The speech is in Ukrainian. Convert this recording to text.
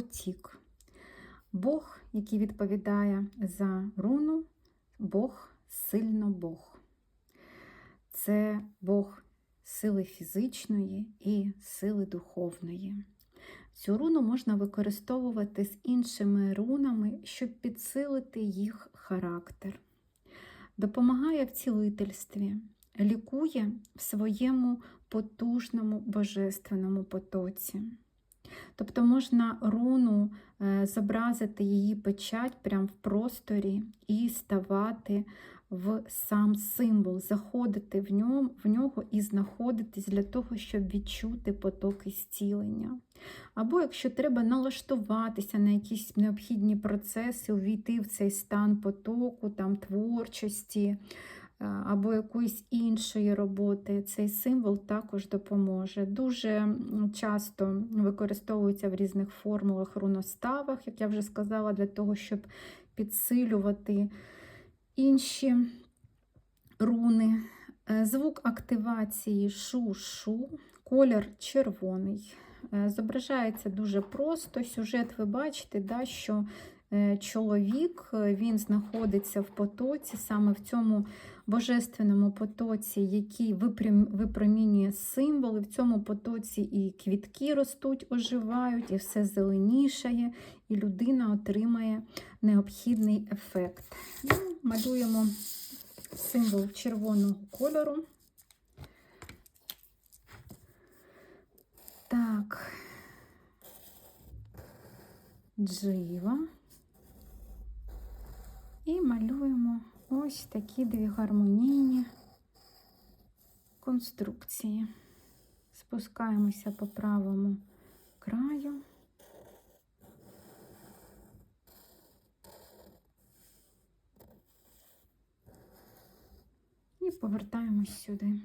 потік. Бог, який відповідає за руну, Бог сильно Бог. Це Бог сили фізичної і сили духовної. Цю руну можна використовувати з іншими рунами, щоб підсилити їх характер. Допомагає в цілительстві, лікує в своєму потужному божественному потоці. Тобто можна руну е, зобразити її печать прямо в просторі і ставати в сам символ, заходити в ньому, в нього і знаходитись для того, щоб відчути потоки зцілення. Або якщо треба налаштуватися на якісь необхідні процеси, увійти в цей стан потоку, там, творчості або якоїсь іншої роботи, цей символ також допоможе. Дуже часто використовується в різних формулах, руноставах, як я вже сказала, для того, щоб підсилювати інші руни. Е, Звук активації шу-шу, колір червоний. Е, Зображається дуже просто. Сюжет ви бачите, да, що е, чоловік він знаходиться в потоці, саме в цьому божественному потоці, який випромінює символи. В цьому потоці і квітки ростуть, оживають, і все зеленішає, і людина отримає необхідний ефект. Ну, Малюємо символ червоного кольору. Так, джива. І малюємо ось такі дві гармонійні конструкції. Спускаємося по правому краю. І повертаємось сюди.